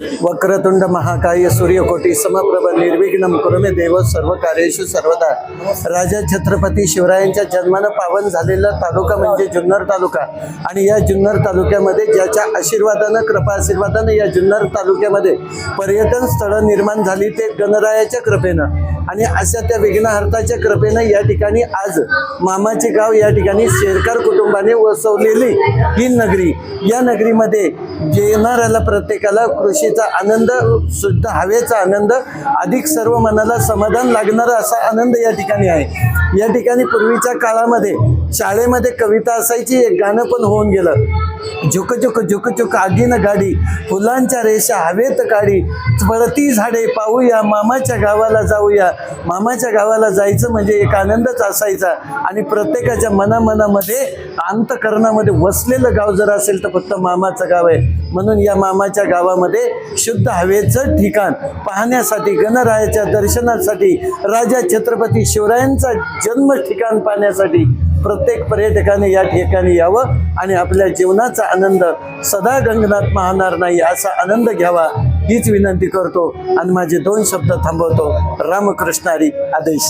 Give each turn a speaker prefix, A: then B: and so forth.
A: वक्रतुंड महाकाय सूर्यकोटी समप्रभ निर्विघ्नम कुरुमे देव सर्व कार्येशु सर्वदा. राजा छत्रपती शिवरायांच्या जन्मानं पावन झालेला तालुका म्हणजे जुन्नर तालुका. आणि या जुन्नर तालुक्यामध्ये ज्याच्या आशीर्वादानं कृपा आशीर्वादानं या जुन्नर तालुक्यामध्ये पर्यटन स्थळं निर्माण झाली ते गणरायाच्या कृपेनं. आणि अशा त्या विघ्नहर्ताच्या कृपेनं या ठिकाणी आज मामाचे गाव या ठिकाणी शेरकार कुटुंबाने वसवलेली ही नगरी. या नगरीमध्ये येणाऱ्याला प्रत्येकाला कृषीचा आनंद शुद्ध हवेचा आनंद अधिक सर्व मनाला समाधान लागणारा असा आनंद या ठिकाणी आहे. या ठिकाणी पूर्वीच्या काळामध्ये शाळेमध्ये कविता असायची एक गाणं पण होऊन गेलं. झुक झुक झुक झुक आगीन गाडी फुलांच्या रेषा हवेत काढी पळती झाडे पाहूया मामाच्या गावाला जाऊया. मामाच्या गावाला जायचं म्हणजे एक आनंदच असायचा आणि प्रत्येकाच्या मनामनामध्ये अंतकरणामध्ये वसलेलं गाव जर असेल तर फक्त मामाचं गाव आहे. म्हणून या मामाच्या गावामध्ये शुद्ध हवेचं ठिकाण पाहण्यासाठी गणरायाच्या दर्शनासाठी राजा छत्रपती शिवरायांचा जन्म ठिकाण पाहण्यासाठी प्रत्येक पर्यटकाने या ठिकाणी यावं आणि आपल्या जीवनाचा आनंद सदा गंगनात माहणार नाही असा आनंद घ्यावा हीच विनंती करतो. आणि माझे दोन शब्द थांबवतो. रामकृष्णारी आदेश.